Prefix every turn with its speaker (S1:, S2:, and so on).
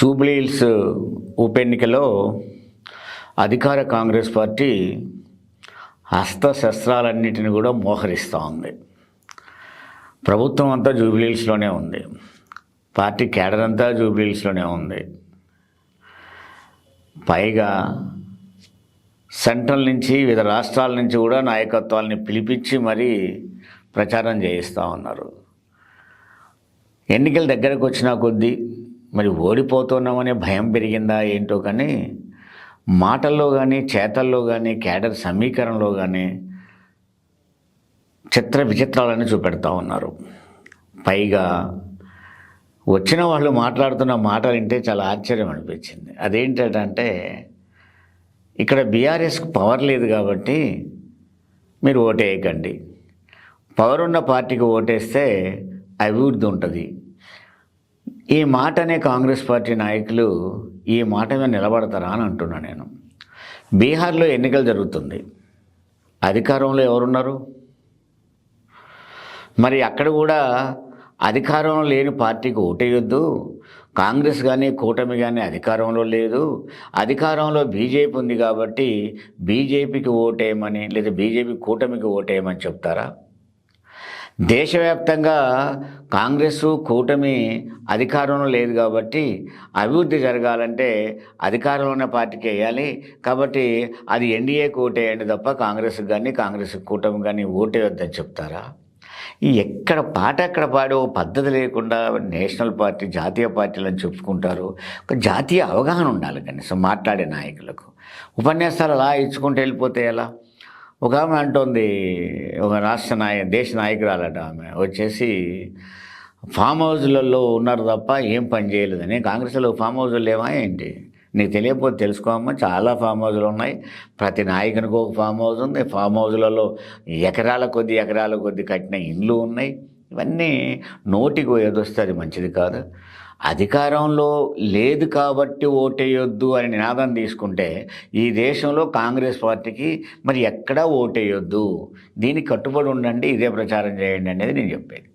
S1: జూబ్లీహిల్స్ ఉప ఎన్నికలో అధికార కాంగ్రెస్ పార్టీ హస్తశస్త్రాలన్నిటిని కూడా మోహరిస్తూ ఉంది. ప్రభుత్వం అంతా జూబ్లీహిల్స్లోనే ఉంది. పార్టీ కేడర్ అంతా జూబ్లీహిల్స్లోనే ఉంది. పైగా సెంట్రల్ నుంచి వివిధ రాష్ట్రాల నుంచి కూడా నాయకత్వాలని పిలిపించి మరీ ప్రచారం చేయిస్తూ ఉన్నారు. ఎన్నికల దగ్గరకు వచ్చిన కొద్దీ మరి ఓడిపోతున్నామనే భయం పెరిగిందా ఏంటో కానీ మాటల్లో కానీ చేతల్లో కానీ కేడర్ సమీకరణలో కానీ చిత్ర విచిత్రాలని చూపెడతా ఉన్నారు. పైగా వచ్చిన వాళ్ళు మాట్లాడుతున్న మాటలు వింటే చాలా ఆశ్చర్యం అనిపించింది. అదేంటంటే ఇక్కడ బీఆర్ఎస్కి పవర్ లేదు కాబట్టి మీరు ఓటేయకండి. పవర్ ఉన్న పార్టీకి ఓటేస్తే అభివృద్ధి ఉంటుంది. ఈ మాటనే కాంగ్రెస్ పార్టీ నాయకులు ఈ మాట మీద నిలబడతారా అని అంటున్నా నేను. బీహార్లో ఎన్నికలు జరుగుతుంది. అధికారంలో ఎవరున్నారు? మరి అక్కడ కూడా అధికారంలో లేని పార్టీకి ఓటేయొద్దు. కాంగ్రెస్ కానీ కూటమి కానీ అధికారంలో లేదు. అధికారంలో బీజేపీ ఉంది కాబట్టి బీజేపీకి ఓటేయమని లేదా బీజేపీ కూటమికి ఓటేయమని చెప్తారా? దేశవ్యాప్తంగా కాంగ్రెస్ కూటమి అధికారంలో లేదు కాబట్టి అభివృద్ధి జరగాలంటే అధికారంలో ఉన్న పార్టీకి వేయాలి. కాబట్టి అది ఎన్డీఏకి ఓటేయండి తప్ప కాంగ్రెస్కి కానీ కాంగ్రెస్ కూటమి కానీ ఓటేయొద్దని చెప్తారా? ఈ ఎక్కడ పాట ఎక్కడ పాడో పద్ధతి లేకుండా నేషనల్ పార్టీ జాతీయ పార్టీలు అని చెప్పుకుంటారు. ఒక జాతీయ అవగాహన ఉండాలి కనీసం మాట్లాడే నాయకులకు. ఉపన్యాసాలు అలా ఇచ్చుకుంటూ వెళ్ళిపోతే ఎలా? ఒక ఆమె అంటోంది ఒక రాష్ట్ర నాయ దేశ నాయకురాలట ఆమె. వచ్చేసి ఫామ్ హౌజ్లలో ఉన్నారు తప్ప ఏం పని చేయలేదని. కాంగ్రెస్లో ఫామ్ హౌజ్లు లేవా ఏంటి? నీకు తెలియకపోతే తెలుసుకోమ్మా చాలా ఫామ్ హౌజ్లు ఉన్నాయి. ప్రతి నాయకునికి ఒక ఫామ్ హౌజ్ ఉంది. ఫామ్ హౌస్లలో ఎకరాల కొద్ది ఎకరాల కొద్ది కట్టిన ఇండ్లు ఉన్నాయి. ఇవన్నీ నోటికి ఏదొస్తే అది మంచిది కాదు. అధికారంలో లేదు కాబట్టి ఓటేయొద్దు అని నినాదం తీసుకుంటే ఈ దేశంలో కాంగ్రెస్ పార్టీకి మరి ఎక్కడా ఓటేయొద్దు. దీనికి కట్టుబడి ఉండండి ఇదే ప్రచారం చేయండి అనేది నేను చెప్పేది.